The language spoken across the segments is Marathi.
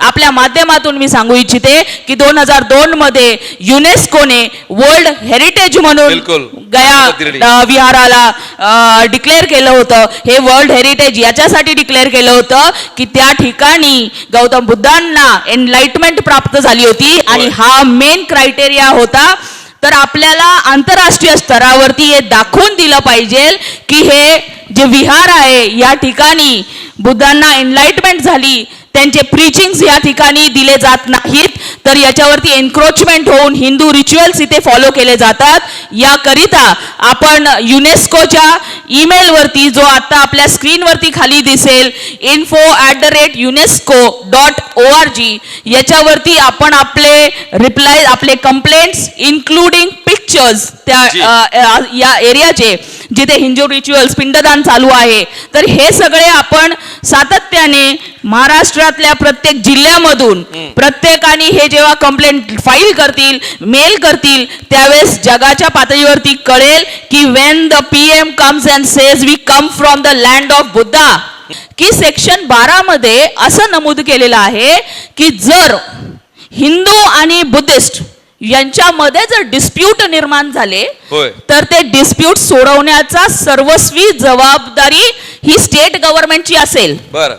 आपल्या माध्यमातून मी सांगू इच्छिते की दोन हजार दोन मध्ये युनेस्कोने वर्ल्ड हेरिटेज म्हणून बिलकुल. गया. अ, विहाराला डिक्लेअर केलं होतं हे वर्ल्ड हेरिटेज याच्यासाठी डिक्लेअर केलं होतं की त्या ठिकाणी गौतम बुद्धांना एनलाइटमेंट प्राप्त झाली होती आणि हा मेन क्रायटेरिया होता तर आपल्याला आंतरराष्ट्रीय स्तरावरती हे दाखवून दिलं पाहिजे की हे जे विहार आहे या ठिकाणी बुद्धांना एनलाइटमेंट झाली त्यांचे प्रीचिंग्स या ठिकाणी दिले जात नाहीत. तर याच्यावरती एन्क्रोचमेंट होऊन हिंदू रिच्युअल्स इथे फॉलो केले जातात. याकरिता आपण युनेस्कोच्या ईमेलवरती जो आता आपल्या स्क्रीनवरती खाली दिसेल info at the rate UNESCO dot O R G याच्यावरती आपण आपले रिप्लाय आपले कंप्लेंट्स इन्क्लुडिंग पिक्चर्स त्या अ, या एरियाचे जिथे हिंदू रिच्युअल्स पिंडदान चालू आहे. तर हे सगळे आपण सातत्याने महाराष्ट्रातल्या प्रत्येक जिल्ह्यामधून प्रत्येकाने हे जेव्हा कंप्लेंट फाईल करतील मेल करतील त्यावेळेस जगाच्या पातळीवरती कळेल की when the P M comes and says we come from the land of Buddha की सेक्शन बारा मध्ये असं नमूद केलेलं आहे की जर हिंदू आणि बुद्धिस्ट यांच्यामध्ये जर डिस्प्यूट निर्माण झाले होय. तर ते डिस्प्यूट सोडवण्याचा सर्वस्वी जबाबदारी ही स्टेट गव्हर्नमेंटची असेल बर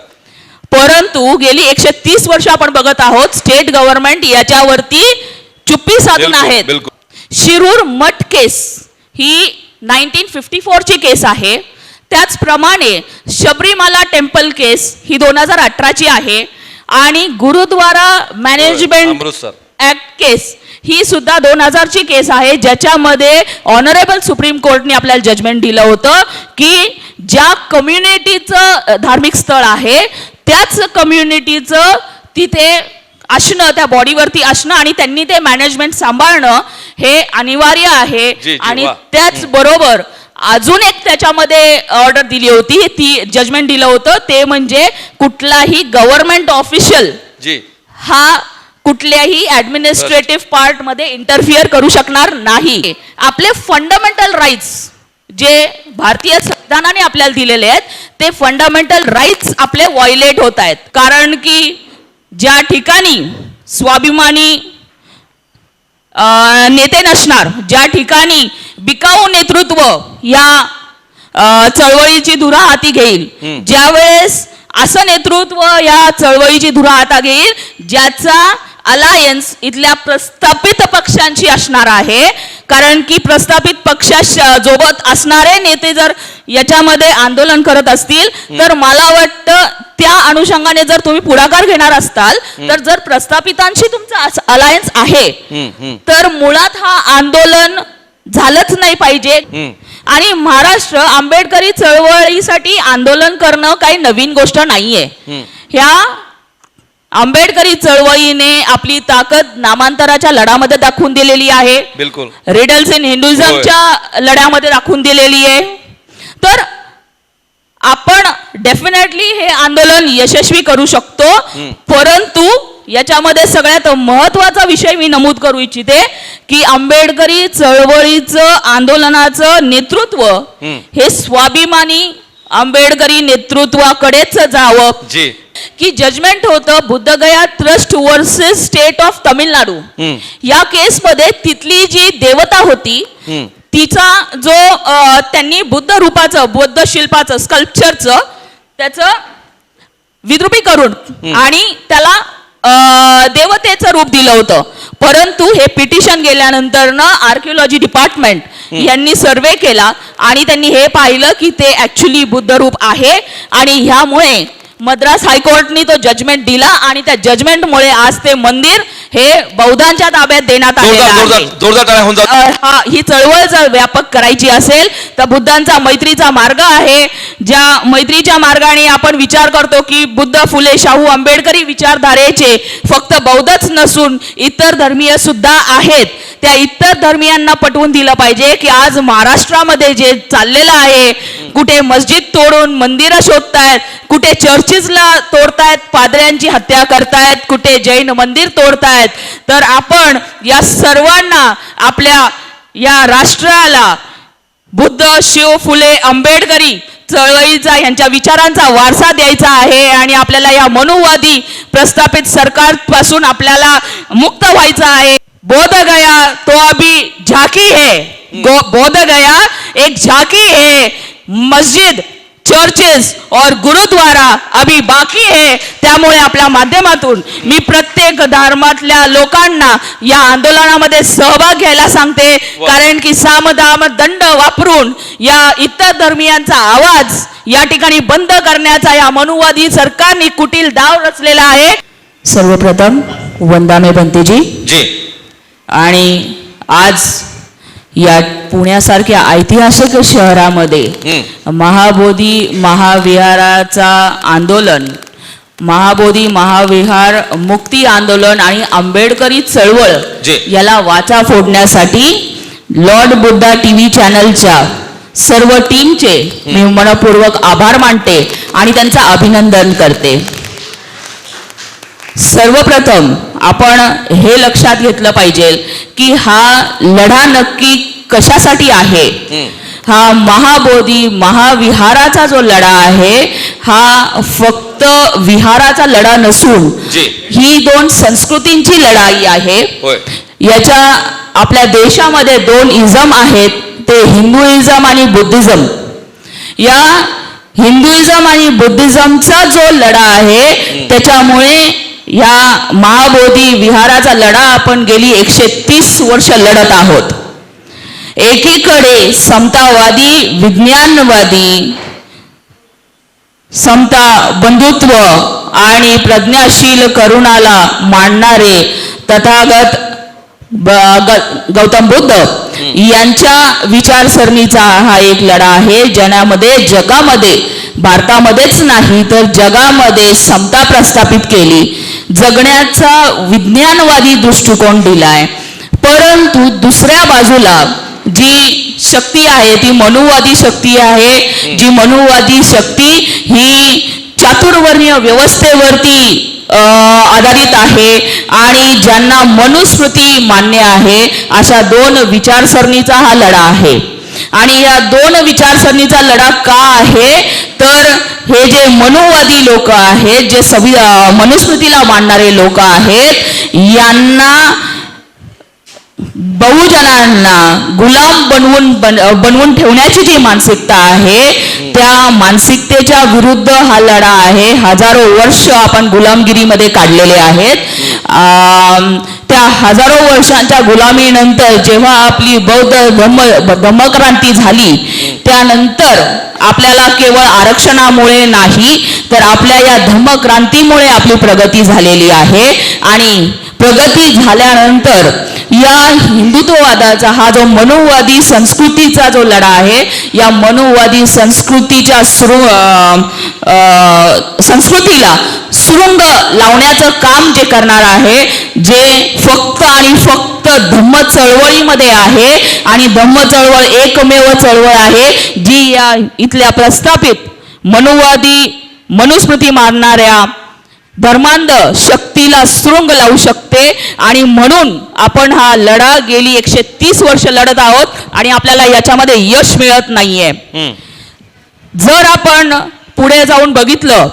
परंतु गेली एकशे तीस वर्ष आपण बघत आहोत स्टेट गव्हर्नमेंट याच्यावरती चुप्पी साधून बिलकुल, आहेत बिलकुल. शिरूर मठ केस ही नाईन्टीन फिफ्टी फोरची केस आहे त्याचप्रमाणे शबरीमाला टेम्पल केस ही दोन हजार अठराची आहे आणि Gurudwara management Amritsar. Act case ही सुद्धा दोन हजारची केस आहे ज्याच्यामध्ये ऑनरेबल सुप्रीम कोर्टने आपल्याला जजमेंट दिलं होतं की ज्या कम्युनिटीचं धार्मिक स्थळ आहे त्याच कम्युनिटीचं तिथे असणं त्या बॉडीवरती असणं आणि त्यांनी ते मॅनेजमेंट सांभाळणं हे अनिवार्य आहे आणि. त्याच बरोबर अजून एक त्याच्यामध्ये ऑर्डर दिली होती ती जजमेंट दिलं होतं ते म्हणजे कुठलाही गव्हर्नमेंट ऑफिशियल हा कुठल्याही ऍडमिनिस्ट्रेटिव्ह पार्टमध्ये इंटरफिअर करू शकणार नाही. आपले फंडामेंटल राईट्स जे भारतीय संविधानाने आपल्याला दिलेले आहेत ते फंडामेंटल राईट्स आपले व्हायलेट होत आहेत. कारण की ज्या ठिकाणी स्वाभिमानी नेते नसणार ज्या ठिकाणी बिकाऊ नेतृत्व या चळवळीची धुरा हाती घेईल ज्यावेळेस असं नेतृत्व या चळवळीची धुरा हाता घेईल ज्याचा अलायन्स इथल्या प्रस्थापित पक्षांशी असणार आहे कारण की प्रस्थापित पक्षा सोबत असणारे नेते जर याच्यामध्ये आंदोलन करत असतील तर मला वाटतं त्या अनुषंगाने जर तुम्ही पुढाकार घेणार असताल तर जर प्रस्थापितांशी तुमचा अलायन्स आहे. तर मुळात हा आंदोलन झालंच नाही पाहिजे. आणि महाराष्ट्र आंबेडकरी चळवळीसाठी आंदोलन करणं काही नवीन गोष्ट नाहीये. ह्या आंबेडकरी चळवळीने आपली ताकद नामांतराच्या लढ्यामध्ये दाखवून दिलेली आहे. बिलकुल. रिडल्स इन हिंदुइझमच्या लढ्यामध्ये दाखवून दिलेली आहे. तर आपण डेफिनेटली हे आंदोलन यशस्वी करू शकतो. परंतु याच्यामध्ये सगळ्यात महत्त्वाचा विषय मी नमूद करू इच्छिते की आंबेडकरी चळवळीचं आंदोलनाचं नेतृत्व हे स्वाभिमानी आंबेडकरी नेतृत्वाकडेच जावं. जी. की जजमेंट होतं Bodhgaya trust versus state of Tamil Nadu. या केसमध्ये तिथली जी देवता होती. तिचा जो त्यांनी बुद्ध रूपाचं बुद्ध शिल्पाचं स्कल्पचरचं त्याचं विद्रुपी करून आणि त्याला देवतेचं रूप दिलं होतं परंतु हे पिटिशन गेल्यानंतर ना आर्किओलॉजी डिपार्टमेंट यांनी सर्वे केला आणि त्यांनी हे पाहिलं की ते ऍक्च्युली बुद्ध रूप आहे आणि ह्यामुळे मद्रास हायकोर्टनी तो जजमेंट दिला आणि त्या जजमेंटमुळे आज ते मंदिर हे बौद्धांच्या ताब्यात देण्यात अ, हा ही चळवळ जर व्यापक करायची असेल तर बुद्धांचा मैत्रीचा मार्ग आहे. ज्या मैत्रीच्या मार्गाने आपण विचार करतो की बुद्ध फुले शाहू आंबेडकरी विचारधारेचे फक्त बौद्धच नसून इतर धर्मीय सुद्धा आहेत. त्या इतर धर्मियांना पटवून दिलं पाहिजे की आज महाराष्ट्रामध्ये जे चाललेलं आहे कुठे मस्जिद तोडून मंदिरं शोधतायत कुठे चर्चेसला तोडतायत पादऱ्यांची हत्या करतायत कुठे जैन मंदिर तोडतायत. तर आपण या सर्वांना आपल्या या राष्ट्राला बुद्ध शिव फुले आंबेडकरी चळवळीचा यांच्या विचारांचा वारसा द्यायचा आहे आणि आपल्याला या मनुवादी प्रस्थापित सरकारपासून आपल्याला मुक्त व्हायचं आहे. बोध गया तो अभी झाकी है. बोध गया एक झाकी है. मस्जिद चर्चेस और गुरुद्वारा अभी बाकी है त्यामुळे आपल्या माध्यमातून मी प्रत्येक धर्मातल्या लोकांना या आंदोलनामध्ये सहभाग घ्यायला सांगते. कारण की सामदाम दंड वापरून या इतर धर्मियांचा आवाज या ठिकाणी बंद करण्याचा या मनुवादी सरकारने कुटील डाव रचलेला आहे. सर्वप्रथम वंदामे बनतेजी जी. आणि आज या पुण्यासारख्या ऐतिहासिक शहरामध्ये. महाबोधी महाविहाराचा आंदोलन महाबोधी महाविहार मुक्ती आंदोलन आणि आंबेडकरी चळवळ. याला वाचा फोडण्यासाठी लॉर्ड बुद्धा टीव्ही चॅनलच्या सर्व टीमचे मी मनपूर्वक आभार मानते आणि त्यांचं अभिनंदन करते सर्वप्रथम आपण हे लक्षात घेतलं पाहिजे की हा लढा नक्की कशासाठी आहे. हा महाबोधी महाविहाराचा जो लढा आहे हा फक्त विहाराचा लढा नसून. ही दोन संस्कृतींची लढाई आहे. याच्या आपल्या देशामध्ये दोन इझम आहेत ते हिंदुइझम आणि बुद्धिझम. या हिंदुइझम आणि बुद्धिझमचा जो लढा आहे त्याच्यामुळे या महाबोधी विहाराचा लढा आपण गेली एकशे तीस वर्ष लढत आहोत. एकीकडे समतावादी विज्ञानवादी समता बंधुत्व आणि प्रज्ञाशील करुणाला मांडणारे तथागत गौतम बुद्ध यांच्या विचारसरणीचा हा एक लढा आहे ज्यामध्ये जगामध्ये भारतामध्येच नाही तर जगामध्ये समता प्रस्थापित केली. जगण्याचा विज्ञानवादी दृष्टिकोन दिलाय. परंतु दुसऱ्या बाजूला जी शक्ती आहे ती मनुवादी शक्ती आहे. जी मनुवादी शक्ती ही चातुर्वर्णीय व्यवस्थेवरती आधारित आहे. आणि ज्यांना मनुस्मृती मान्य आहे अशा दोन विचारसरणीचा हा लढा आहे. आणि या दोन विचारसरणीचा लढा का आहे? तर हे जे मनुवादी लोक आहेत जे सवि मनुस्मृतीला मानणारे लोक आहेत यांना बहुजनांना गुलाम बनवून बन बनवून ठेवण्याची जी मानसिकता आहे त्या मानसिकतेच्या विरुद्ध हा लढा आहे. हजारो वर्ष आपण गुलामगिरीमध्ये काढलेले आहेत. त्या हजारो वर्षांच्या गुलामीनंतर जेव्हा आपली बौद्ध धम्म धम्मक्रांती झाली त्यानंतर आपल्याला केवळ आरक्षणामुळे नाही तर आपल्या या धम्मक्रांतीमुळे आपली प्रगती झालेली आहे. आणि प्रगती झाल्यानंतर या हिंदुत्ववादाचा हा जो मनुवादी संस्कृतीचा जो लढा आहे या मनुवादी संस्कृतीच्या सुरू संस्कृतीला सुरुंग लावण्याचं काम जे करणार आहे जे फक्त आणि फक्त धम्म चळवळीमध्ये आहे आणि धम्म चळवळ एकमेव चळवळ आहे जी या इथल्या प्रस्थापित मनुवादी मनुस्मृती मानणाऱ्या धर्मांध शक्तीला सुरुंग लावू शकते आणि म्हणून आपण हा लढा गेली एकशे तीस वर्ष लढत आहोत आणि आपल्याला याच्यामध्ये यश मिळत नाहीये. जर आपण पुढे जाऊन बघितलं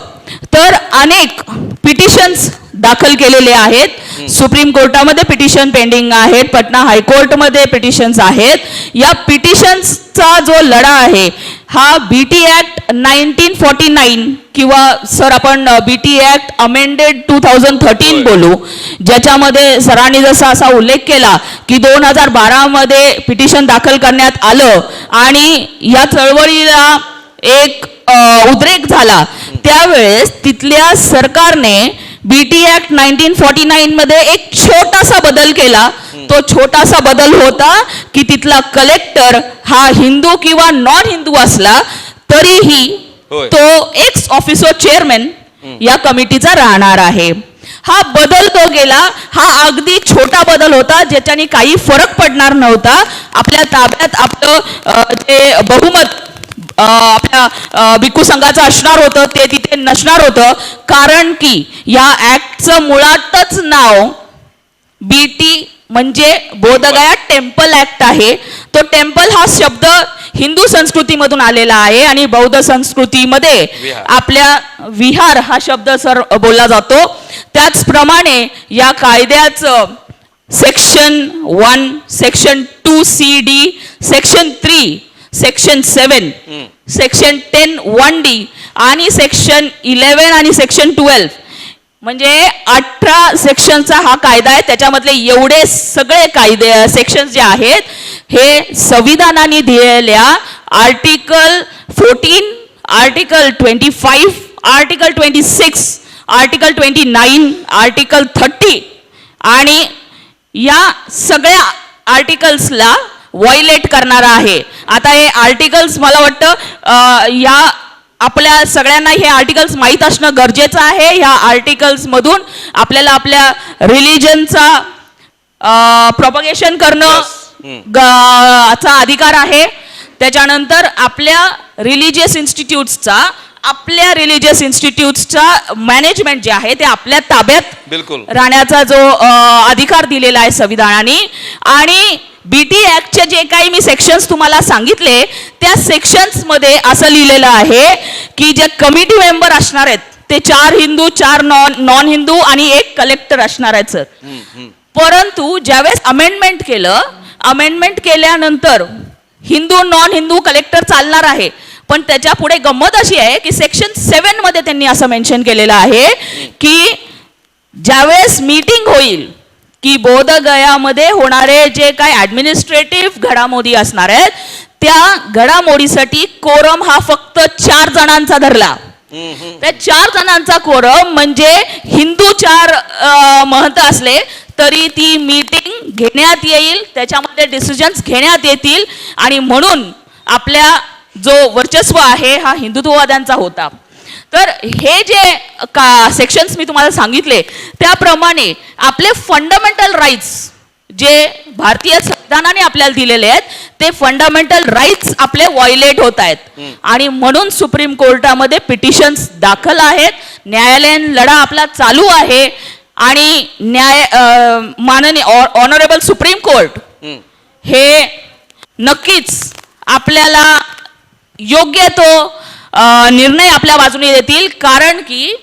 तर अनेक पिटिशन्स दाखल केलेले आहेत. सुप्रीम कोर्टामध्ये पिटिशन पेंडिंग आहेत. पटना हायकोर्टमध्ये पिटिशन्स आहेत. या पिटिशन्सचा जो लढा आहे हा B T act nineteen forty nine किंवा सर आपण B T act amended two thousand thirteen. बोलू ज्याच्यामध्ये सरांनी जसा असा उल्लेख केला की दोन हजार बारामध्ये पिटिशन दाखल करण्यात आलं आणि या चळवळीला एक उद्रेक झाला त्यावेळेस तिथल्या सरकारने B T act nineteen forty nine मध्ये एक छोटासा बदल केला. तो छोटासा बदल होता की तिथला कलेक्टर हा हिंदू किंवा नॉन हिंदू असला तरीही. तो एक्स ऑफिसर चेअरमॅन या कमिटीचा राहणार आहे. हा बदल तो गेला. हा अगदी छोटा बदल होता ज्याच्याने काही फरक पडणार नव्हता. आपल्या ताब्यात आपलं जे बहुमत आपल्या भिक्खू संघाचं असणार होतं ते तिथे नसणार होतं. कारण की या ऍक्टचं मुळातच नाव बी टी म्हणजे बोधगया टेम्पल ऍक्ट आहे. तो टेम्पल हा शब्द हिंदू संस्कृतीमधून आलेला आहे आणि बौद्ध संस्कृतीमध्ये. आपल्या विहार हा शब्द सर बोलला जातो. त्याचप्रमाणे या कायद्याचं section one section two C D section three section seven section ten one D आणि सेक्शन इलेवन आणि सेक्शन ट्वेल्व म्हणजे अठरा सेक्शनचा हा कायदा आहे. त्याच्यामधले एवढे सगळे कायदे सेक्शन जे आहेत हे संविधानाने दिलेल्या article fourteen article twenty five article twenty six article twenty nine article thirty आणि या सगळ्या आर्टिकल्सला व्हायलेट करणारा आहे. आता हे आर्टिकल्स मला वाटतं या आपल्या सगळ्यांना हे आर्टिकल्स माहीत असणं गरजेचं आहे. ह्या आर्टिकल्स मधून आपल्याला आपल्या रिलिजनचा प्रॉपगेशन करणं चा अधिकार आहे. त्याच्यानंतर आपल्या रिलिजियस इन्स्टिट्यूट्सचा आपल्या रिलिजियस इन्स्टिट्यूट्सचा मॅनेजमेंट जे आहे ते आपल्या ताब्यात बिलकुल. राहण्याचा जो अधिकार दिलेला आहे संविधानाने. आणि बीटी ऍक्टचे जे काही मी सेक्शन्स तुम्हाला सांगितले त्या सेक्शन्समध्ये असं लिहिलेलं आहे की जे कमिटी मेंबर असणार आहेत ते चार हिंदू चार नॉन नॉन हिंदू आणि एक कलेक्टर असणार आहेत सर परंतु ज्यावेळेस अमेंडमेंट केलं अमेंडमेंट केल्यानंतर हिंदू नॉन हिंदू कलेक्टर चालणार आहे. पण त्याच्या पुढे गंमत अशी आहे की सेक्शन सेवनमध्ये त्यांनी असं मेन्शन केलेलं आहे की ज्यावेळेस मीटिंग होईल की बोधगयामध्ये होणारे जे काही ऍडमिनिस्ट्रेटिव्ह घडामोडी असणार आहेत त्या घडामोडीसाठी कोरम हा फक्त चार जणांचा धरला. त्या चार जणांचा कोरम म्हणजे हिंदू चार महंत असले तरी ती मीटिंग घेण्यात येईल त्याच्यामध्ये डिसिजन्स घेण्यात येतील आणि म्हणून आपल्या जो वर्चस्व आहे हा हिंदुत्ववाद्यांचा होता. तर हे जे का सेक्शन्स मी तुम्हाला सांगितले त्याप्रमाणे आपले फंडामेंटल राईट्स जे भारतीय संविधानाने आपल्याला दिलेले आहेत ते फंडामेंटल राईट्स आपले व्हायलेट होत आहेत. आणि म्हणून सुप्रीम कोर्टामध्ये पिटिशन्स दाखल आहेत. न्यायालयीन लढा आपला चालू आहे. आणि न्याय माननीय ऑनरेबल सुप्रीम कोर्ट हे नक्कीच आपल्याला योग्य तो निर्णय आपल्या बाजूने देतील कारण की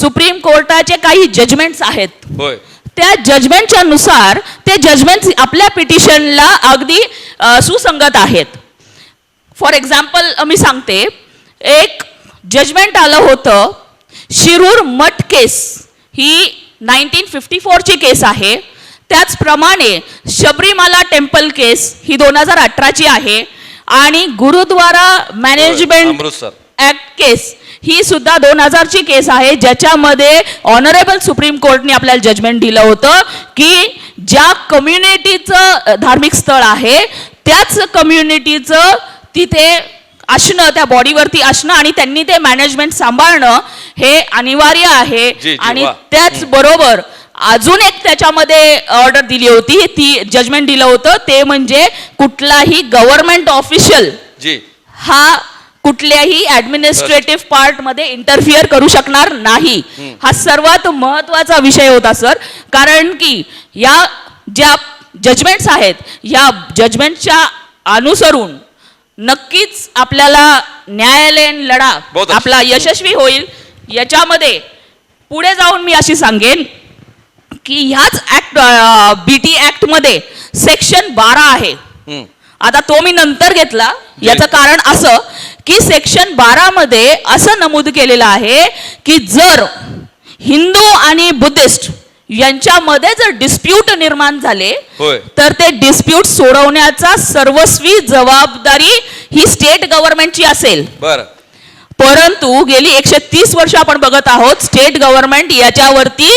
सुप्रीम कोर्टाचे काही जजमेंट्स आहेत. त्या जजमेंटच्या नुसार ते जजमेंट आपल्या पिटिशनला अगदी सुसंगत आहेत. फॉर एक्झाम्पल मी सांगते एक जजमेंट आलं होतं शिरूर मठ केस. ही नाईन्टीन फिफ्टी फोरची केस आहे. त्याचप्रमाणे शबरीमाला टेम्पल केस ही दोन हजार अठराची आहे. आणि Gurudwara management Amritsar. Act case ही सुद्धा दोन हजारची केस आहे ज्याच्यामध्ये ऑनरेबल सुप्रीम कोर्टने आपल्याला जजमेंट दिलं होतं की ज्या कम्युनिटीचं धार्मिक स्थळ आहे त्याच कम्युनिटीचं तिथे असणं त्या बॉडीवरती असणं आणि त्यांनी ते मॅनेजमेंट सांभाळणं हे अनिवार्य आहे. आणि. त्याच बरोबर अजून एक त्याच्यामध्ये ऑर्डर दिली होती ती जजमेंट दिलं होतं ते म्हणजे कुठलाही गव्हर्नमेंट ऑफिशियल हा कुठल्याही ऍडमिनिस्ट्रेटिव्ह पार्टमध्ये इंटरफिअर करू शकणार नाही. हा सर्वात महत्त्वाचा विषय होता सर. कारण की या ज्या जजमेंट्स आहेत या जजमेंटच्या अनुसरून नक्कीच आपल्याला न्यायालयीन लढा. आपला यशस्वी होईल. याच्यामध्ये पुढे जाऊन मी अशी सांगेन की ह्याच ऍक्ट बी टी ऍक्टमध्ये सेक्शन बारा आहे. आता तो मी नंतर घेतला. याचं कारण असं की सेक्शन बारा मध्ये असं नमूद केलेलं आहे की जर हिंदू आणि बुद्धिस्ट यांच्यामध्ये जर डिस्प्यूट निर्माण झाले. तर ते डिस्प्यूट सोडवण्याचा सर्वस्वी जबाबदारी ही स्टेट गव्हर्नमेंटची असेल. बर. परंतु गेली एकशे तीस वर्ष आपण बघत आहोत स्टेट गव्हर्नमेंट याच्यावरती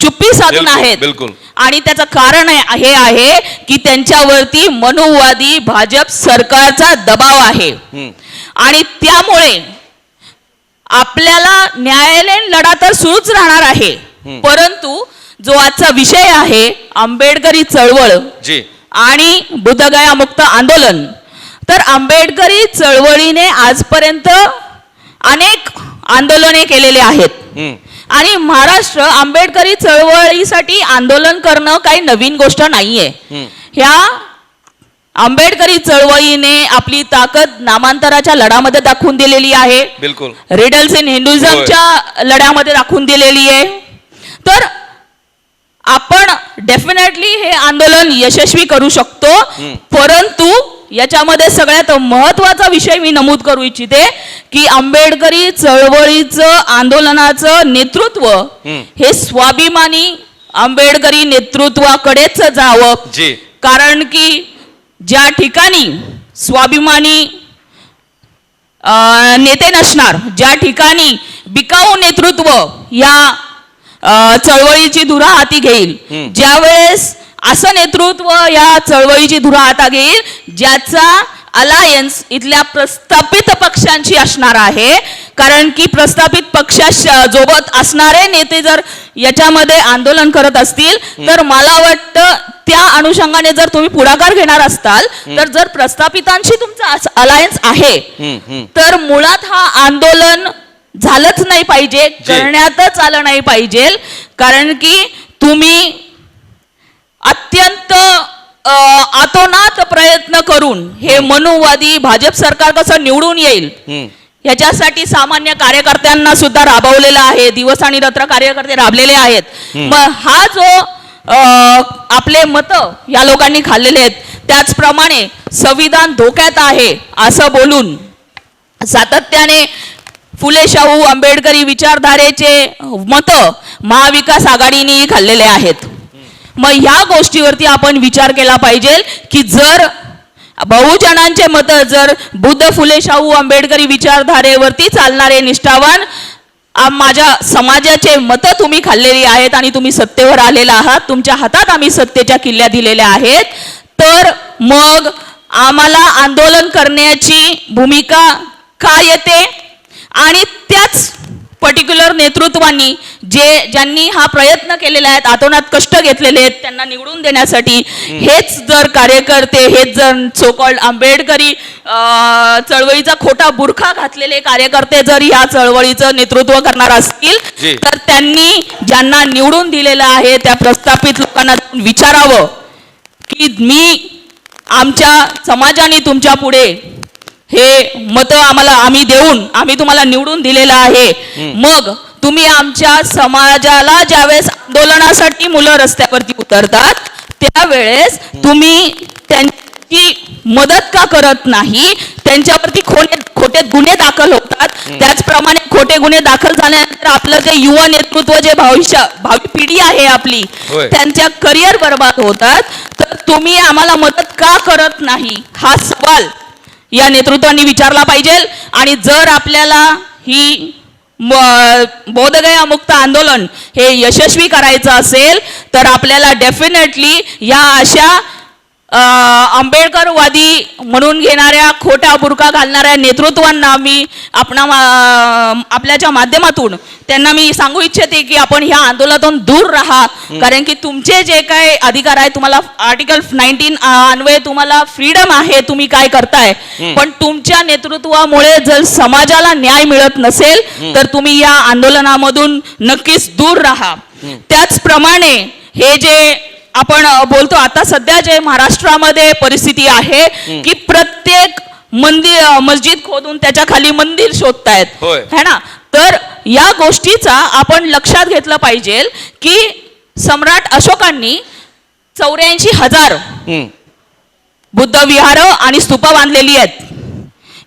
चुप्पी साधून आहेत बिलकुल. आणि त्याचं कारण हे आहे की त्यांच्यावरती मनुवादी भाजप सरकारचा दबाव आहे. आणि त्यामुळे आपल्याला न्यायालयीन लढा तर सुरूच राहणार आहे परंतु जो आजचा विषय आहे आंबेडकरी चळवळ आणि बुद्धगया मुक्त आंदोलन तर आंबेडकरी चळवळीने आजपर्यंत अनेक आंदोलने केलेले आहेत. आणि महाराष्ट्र आंबेडकरी चळवळीसाठी आंदोलन करणं काही नवीन गोष्ट नाहीये. ह्या आंबेडकरी चळवळीने आपली ताकद नामांतराच्या लढामध्ये दाखवून दिलेली आहे. बिलकुल. रिडल्स इन हिंदुझमच्या लढ्यामध्ये दाखवून दिलेली आहे. तर आपण डेफिनेटली हे आंदोलन यशस्वी करू शकतो. परंतु याच्यामध्ये सगळ्यात महत्त्वाचा विषय मी नमूद करू इच्छिते की आंबेडकरी चळवळीचं आंदोलनाचं नेतृत्व. हे स्वाभिमानी आंबेडकरी नेतृत्वाकडेच जावं कारण की ज्या ठिकाणी स्वाभिमानी नेते नसणार ज्या ठिकाणी बिकाऊ नेतृत्व या चळवळीची धुरा हाती घेईल. ज्यावेळेस असं नेतृत्व या चळवळीची धुरा हाता घेईल ज्याचा अलायन्स इथल्या प्रस्थापित पक्षांची असणार आहे. कारण की प्रस्थापित पक्षा सोबत असणारे नेते जर याच्यामध्ये आंदोलन करत असतील तर मला वाटतं त्या अनुषंगाने जर तुम्ही पुढाकार घेणार असताल तर जर प्रस्थापितांशी तुमचं अलायन्स आहे. तर मुळात हा आंदोलन झालंच नाही पाहिजे करण्यातच आलं नाही पाहिजे. कारण की तुम्ही अत्यंत आतोनात प्रयत्न करून हे मनुवादी भाजप सरकार कसं निवडून येईल. ह्याच्यासाठी सामान्य कार्यकर्त्यांना सुद्धा राबवलेला आहे दिवस आणि रात्र कार्यकर्ते राबलेले आहेत. मग हा जो आपले मत या लोकांनी खाल्लेले आहेत त्याचप्रमाणे संविधान धोक्यात आहे असं बोलून सातत्याने फुले शाहू आंबेडकरी विचारधारेचे मत महाविकास आघाडीने खाल्लेले आहेत. मग ह्या गोष्टीवरती आपण विचार केला पाहिजे की जर बहुजनांचे मत जर बुद्ध फुले शाहू आंबेडकरी विचारधारेवरती चालणारे निष्ठावान माझ्या समाजाचे मत तुम्ही खाल्लेली आहेत आणि तुम्ही सत्तेवर आलेला आहात तुमच्या हातात आम्ही सत्तेच्या किल्ल्या दिलेल्या आहेत तर मग आम्हाला आंदोलन करण्याची भूमिका का येते? आणि त्याच पर्टिक्युलर नेतृत्वांनी जे ज्यांनी हा प्रयत्न केलेला आहे आतोनात कष्ट घेतलेले आहेत त्यांना निवडून देण्यासाठी हेच जर कार्यकर्ते हेच जर सोकॉल्ड आंबेडकरी चळवळीचा खोटा बुरखा घातलेले कार्यकर्ते जर या चळवळीचं नेतृत्व करणार असतील. तर त्यांनी ज्यांना निवडून दिलेलं आहे त्या प्रस्थापित लोकांना विचारावं की मी आमच्या समाजाने तुमच्यापुढे हे मत आम्हाला आम्ही देऊन आम्ही तुम्हाला निवडून दिलेलं आहे. मग तुम्ही आमच्या समाजाला ज्यावेळेस आंदोलनासाठी मुलं रस्त्यावरती उतरतात त्यावेळेस तुम्ही त्यांची मदत का करत नाही? त्यांच्यावरती खोटे खोटे गुन्हे दाखल होतात. त्याचप्रमाणे खोटे गुन्हे दाखल झाल्यानंतर आपलं जे युवा नेतृत्व जे भविष्य भावी पिढी आहे आपली. त्यांच्या करिअर बर्बाद होतात. तर तुम्ही आम्हाला मदत का करत नाही? हा सवाल या नेतृत्वाने विचारला पाहिजे. आणि जर आपल्याला ही म- बोधगया मुक्त आंदोलन हे यशस्वी करायचं असेल तर आपल्याला डेफिनेटली या अशा आंबेडकरवादी म्हणून घेणाऱ्या खोटा बुरका घालणाऱ्या नेतृत्वांना मी आपणा आपल्याच्या माध्यमातून त्यांना मी सांगू इच्छिते की आपण ह्या आंदोलनातून दूर राहा. कारण की तुमचे जे काय अधिकार आहे तुम्हाला आर्टिकल नाईन्टीन अन्वये तुम्हाला फ्रीडम आहे तुम्ही काय करताय. पण तुमच्या नेतृत्वामुळे जर समाजाला न्याय मिळत नसेल तर तुम्ही या आंदोलनामधून नक्कीच दूर राहा. त्याचप्रमाणे हे जे आपण बोलतो आता सध्या जे महाराष्ट्रामध्ये परिस्थिती आहे की प्रत्येक मंदिर मस्जिद खोदून त्याच्याखाली मंदिर शोधतायत. है ना? तर या गोष्टीचा आपण लक्षात घेतलं पाहिजे की सम्राट अशोकांनी चौऱ्याऐंशी हजार. बुद्ध विहार आणि स्तूप बांधलेली आहेत.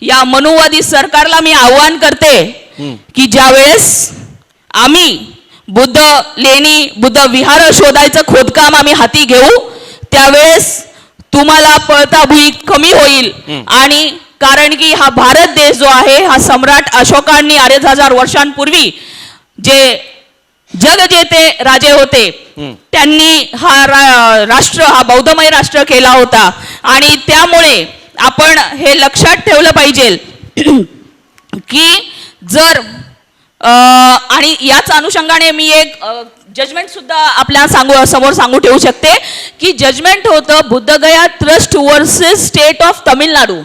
या मनुवादी सरकारला मी आव्हान करते की ज्यावेळेस आम्ही बुद्ध लेणी बुद्ध विहार शोधायचं खोदकाम आम्ही हाती घेऊ. त्यावेळेस तुम्हाला पळता भुई कमी होईल. आणि कारण की हा भारत देश जो आहे हा सम्राट अशोकांनी अडीच हजार वर्षांपूर्वी जे जग जेते राजे होते त्यांनी हा रा- राष्ट्र हा बौद्धमय राष्ट्र केला होता. आणि त्यामुळे आपण हे लक्षात ठेवलं पाहिजे की जर आणि याच अनुषंगाने मी एक जजमेंट सुद्धा आपल्या सांगू समोर सांगू ठेवू शकते की जजमेंट होतं Bodhgaya trust versus state of Tamil Nadu.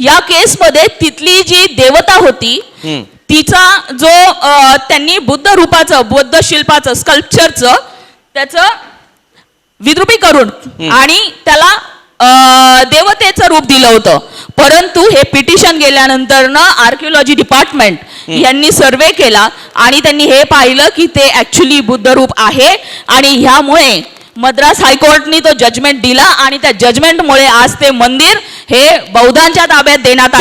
या केसमध्ये तिथली जी देवता होती. तिचा जो त्यांनी बुद्ध रूपाचं बुद्ध शिल्पाचं स्कल्पचरचं त्याचं विद्रुपी करून आणि त्याला देवतेचं रूप दिलं होतं परंतु हे पिटिशन गेल्यानंतर ना आर्किओलॉजी डिपार्टमेंट यांनी सर्वे केला आणि त्यांनी हे पाहिलं की ते ऍक्च्युली बुद्ध रूप आहे. आणि ह्यामुळे मद्रास हायकोर्टनी तो जजमेंट दिला आणि त्या जजमेंटमुळे आज ते मंदिर हे बौद्धांच्या ताब्यात देण्यात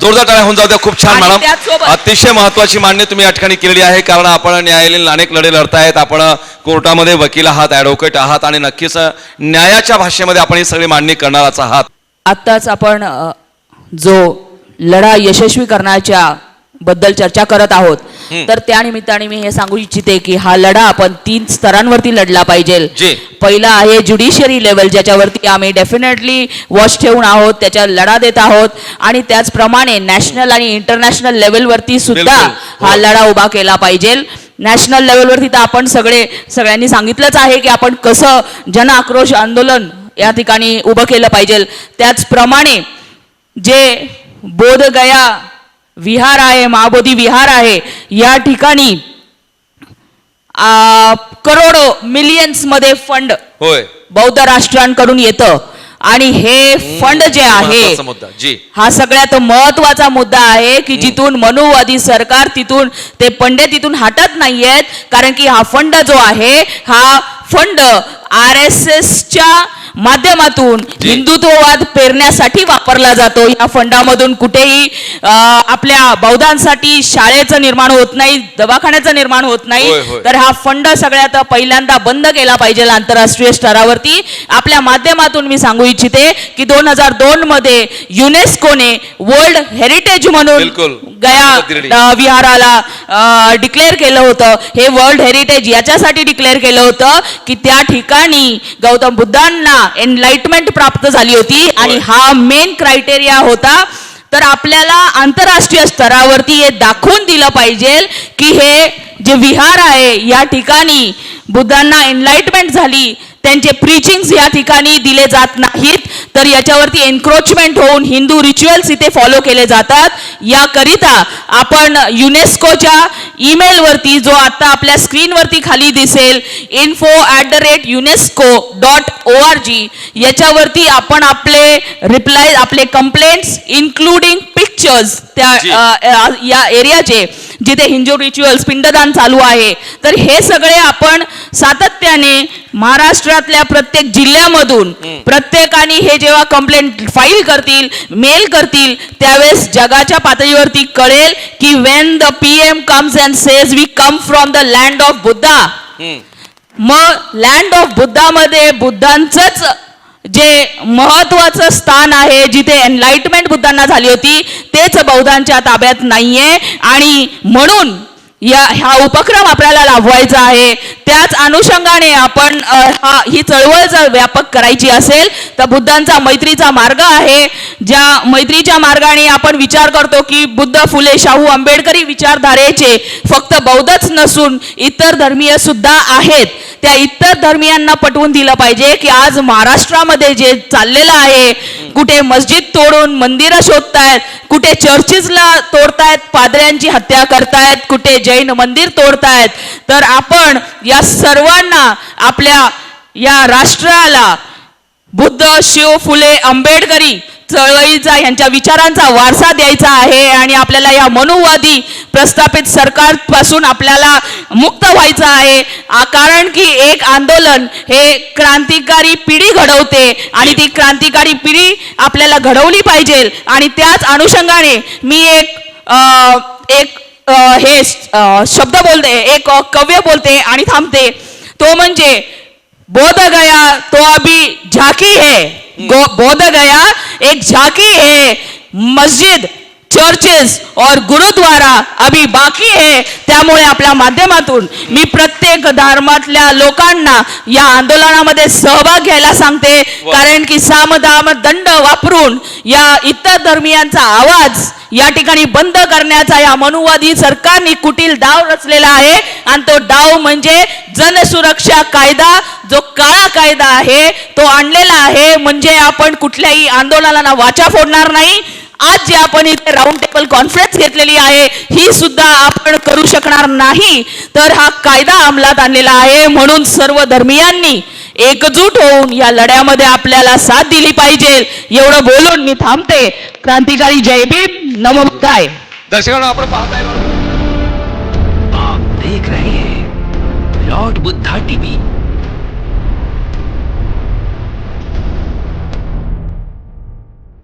जोरदार टाळ्या होऊन जाऊ द्या. खूप छान मॅडम. अतिशय महत्वाची मांडणी तुम्ही या ठिकाणी केलेली आहे कारण आपण न्यायालयीन अनेक लढे लढतायत. आपण कोर्टामध्ये वकील आहात ऍडव्होकेट आहात आणि नक्कीच न्यायाच्या भाषेमध्ये आपण ही सगळी मांडणी करणारच आहात. आत्ताच आपण जो लढा यशस्वी करण्याच्या बद्दल चर्चा करत आहोत. तर त्या निमित्ताने मी हे सांगू इच्छिते की हा लढा आपण तीन स्तरांवरती लढला पाहिजे. पहिला आहे ज्युडिशियरी लेवल ज्याच्यावरती आम्ही डेफिनेटली वॉच ठेवून आहोत त्याच्या लढा देत आहोत. आणि त्याचप्रमाणे नॅशनल आणि इंटरनॅशनल लेवलवरती सुद्धा बिलकुल. हा लढा उभा केला पाहिजे. नॅशनल लेवलवरती तर आपण सगळे सगळ्यांनी सांगितलंच आहे की आपण कसं जन आक्रोश आंदोलन या ठिकाणी उभं केलं पाहिजे. त्याचप्रमाणे जे बोधगया विहार आहे महाबोधी विहार आहे. या ठिकाणी करोडो मिलियन्समध्ये फंड होय. बौद्ध राष्ट्रांकडून येतं. आणि हे फंड जे आहे हा सगळ्यात महत्त्वाचा मुद्दा आहे की जिथून मनुवादी सरकार तिथून ते पंडे तिथून हटत नाहीयेत. कारण की हा फंड जो आहे हा फंड आर एस एसच्या माध्यमातून. हिंदुत्ववाद पेरण्यासाठी वापरला जातो या फंडामधून कुठेही आपल्या बौद्धांसाठी शाळेचं निर्माण होत नाही दवाखान्याचं निर्माण होत नाही. तर हा फंड सगळ्यात पहिल्यांदा बंद केला पाहिजे आंतरराष्ट्रीय स्तरावरती आपल्या माध्यमातून मी सांगू इच्छिते की दोन हजार दोन मध्ये युनेस्कोने वर्ल्ड हेरिटेज म्हणून. गया विहाराला डिक्लेअर केलं होतं हे वर्ल्ड हेरिटेज याच्यासाठी डिक्लेअर केलं होतं की त्या ठिकाणी गौतम बुद्धांना एनलाइटमेंट प्राप्त झाली होती आणि. हा मेन क्रायटेरिया होता. तर आपल्याला आंतरराष्ट्रीय स्तरावरती हे दाखवून दिलं पाहिजे की हे जे विहार आहे या ठिकाणी बुद्धांना एनलाइटमेंट झाली. त्यांचे प्रिचिंग्स या ठिकाणी दिले जात नाहीत. तर याच्यावरती एन्क्रोचमेंट होऊन हिंदू रिच्युअल्स इथे फॉलो केले जातात. याकरिता आपण युनेस्कोच्या ईमेलवरती जो आता आपल्या स्क्रीनवरती खाली दिसेल info at the rate UNESCO dot O R G याच्यावरती आपण आपले रिप्लाय आपले कंप्लेंट्स इन्क्लुडिंग पिक्चर्स त्या या एरियाचे जिथे हिंदू रिच्युअल्स पिंडदान चालू आहे. तर हे सगळे आपण सातत्याने महाराष्ट्रातल्या प्रत्येक जिल्ह्यामधून प्रत्येकाने हे जेव्हा कंप्लेंट फाईल करतील मेल करतील त्यावेळेस जगाच्या पातळीवरती कळेल की when the P M comes and says we come from the land of Buddha. मग लँड ऑफ बुद्धामध्ये बुद्धांचंच जे महत्वाचं स्थान आहे जिथे एनलाइटमेंट बुद्धांना झाली होती तेच बौद्धांच्या ताब्यात नाहीये. आणि म्हणून या हा उपक्रम आपल्याला लाभवायचा आहे. त्याच अनुषंगाने आपण हा ही चळवळ जर व्यापक करायची असेल तर बुद्धांचा मैत्रीचा मार्ग आहे. ज्या मैत्रीच्या मार्गाने आपण विचार करतो की बुद्ध फुले शाहू आंबेडकरी विचारधारेचे फक्त बौद्धच नसून इतर धर्मीय सुद्धा आहेत. त्या इतर धर्मियांना पटवून दिलं पाहिजे की आज महाराष्ट्रामध्ये जे चाललेलं आहे कुठे मस्जिद तोडून मंदिरं शोधतायत कुठे चर्चेसला तोडतायत पादऱ्यांची हत्या करतायत कुठे जैन मंदिर तोडतायत. तर आपण या सर्वांना आपल्या या राष्ट्राला बुद्ध शिव फुले आंबेडकरी चळवळीचा यांच्या विचारांचा वारसा द्यायचा आहे आणि आपल्याला या मनुवादी प्रस्थापित सरकारपासून आपल्याला मुक्त व्हायचं आहे. कारण की एक आंदोलन हे क्रांतिकारी पिढी घडवते आणि ती क्रांतिकारी पिढी आपल्याला घडवली पाहिजे. आणि त्याच अनुषंगाने मी एक आ, एक हे शब्द बोलते एक कव्य बोलते आणि थांबते. तो म्हणजे बोध गया तो अभी झाकी है. गो- बोध गया एक झाकी है. मस्जिद चर्चेस और गुरुद्वारा अभी बाकी है त्यामुळे आपल्या माध्यमातून मी प्रत्येक धर्मातल्या लोकांना या आंदोलनामध्ये सहभाग घ्यायला सांगते. कारण की सामदाम दंड वापरून या इतर धर्मियांचा आवाज या ठिकाणी बंद करण्याचा या मनुवादी सरकारने कुटील डाव रचलेला आहे. आणि तो डाव म्हणजे जनसुरक्षा कायदा जो काळा कायदा आहे तो आणलेला आहे. म्हणजे आपण कुठल्याही आंदोलनाला वाचा फोडणार नाही. आज जे आपण इथे राऊंड टेबल कॉन्फरन्स घेतलेली आहे ही सुद्धा आपण करू शकणार नाही. तर हा कायदा अंमलात आणलेला आहे. म्हणून सर्व धर्मियांनी एकजूट होऊन या लढ्यामध्ये आपल्याला साथ दिली पाहिजे. एवढं बोलून मी थांबते. क्रांतिकारी जय भीम. नमोबुद्धाय. दर्शकांना आपण पाहताय. आप देख रहे हैं। Lord Buddha TV.